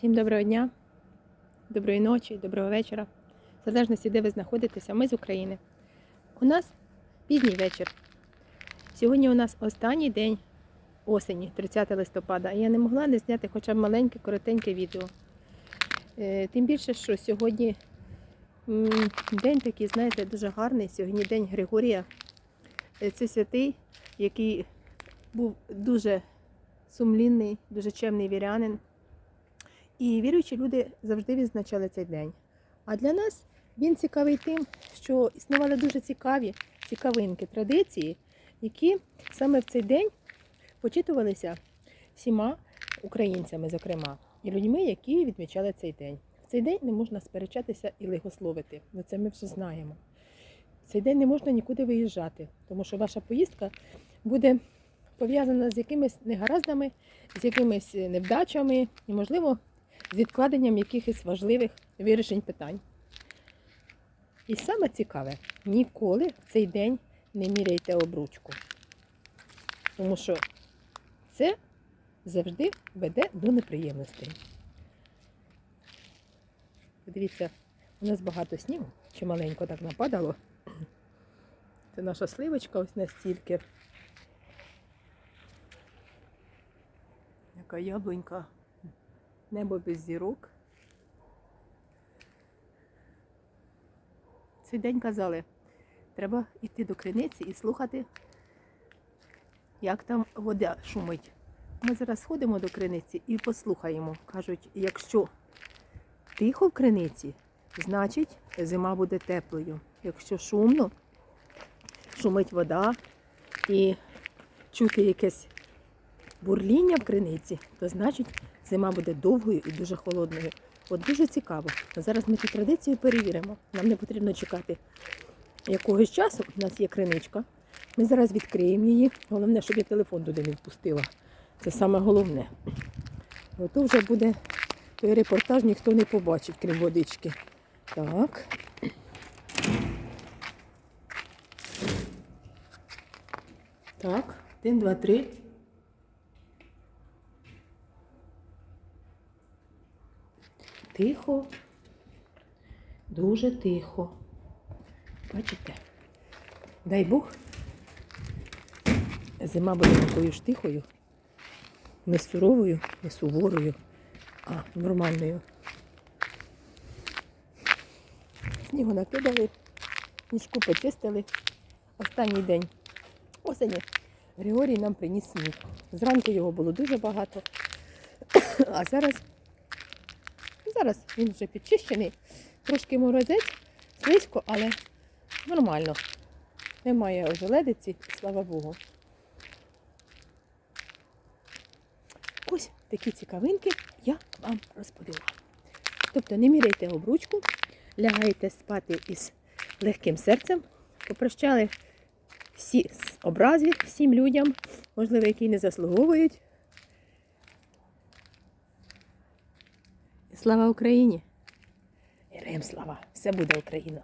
Всім доброго дня, доброї ночі, доброго вечора. В залежності, де ви знаходитеся, ми з України. У нас пізній вечір. Сьогодні у нас останній день осені, 30 листопада. І я не могла не зняти хоча б маленьке, коротеньке відео. Е, Тим більше, що сьогодні день такий, знаєте, дуже гарний. Сьогодні день Григорія. Е, Це святий, який був дуже сумлінний, дуже чемний вірянин. І віруючі люди завжди відзначали цей день. А для нас він цікавий тим, що існували дуже цікаві цікавинки, традиції, які саме в цей день почитувалися всіма українцями, зокрема, і людьми, які відмічали цей день. В цей день не можна сперечатися і лихословити, бо це ми вже знаємо. В цей день не можна нікуди виїжджати, тому що ваша поїздка буде пов'язана з якимись негараздами, з якимись невдачами і, можливо, з відкладенням якихось важливих вирішень питань. І саме цікаве, ніколи в цей день не міряйте обручку. Тому що це завжди веде до неприємностей. Подивіться, у нас багато снігу, чи маленько так нападало. Це наша сливочка ось настільки. Яка яблунька. Небо без зірок. Цей день казали, треба йти до криниці і слухати, як там вода шумить. Ми зараз сходимо до криниці і послухаємо. Кажуть, якщо тихо в криниці, значить зима буде теплою. Якщо шумно, шумить вода і чути якесь бурління в криниці, то значить зима буде довгою і дуже холодною. От дуже цікаво. Зараз ми цю традицію перевіримо. Нам не потрібно чекати якогось часу. У нас є криничка. Ми зараз відкриємо її. Головне, щоб я телефон туди не впустила. Це саме головне. Бо то вже буде той репортаж, ніхто не побачить, крім водички. Так. Так, один, два, три. Тихо, дуже тихо. Бачите? Дай Бог, зима буде такою ж тихою, не суровою, не суворою, а нормальною. Снігу накидали, ніжку почистили. Останній день осені Григорій нам приніс сніг. Зранку його було дуже багато, а зараз Зараз він вже підчищений, трошки морозець, слизько, але нормально. Немає ожеледиці, слава Богу. Ось такі цікавинки я вам розповіла. Тобто не міряйте обручку, лягайте спати із легким серцем, попрощали всі з образів всім людям, можливо, які не заслуговують. Слава Україні! Героям слава! Все буде Україна!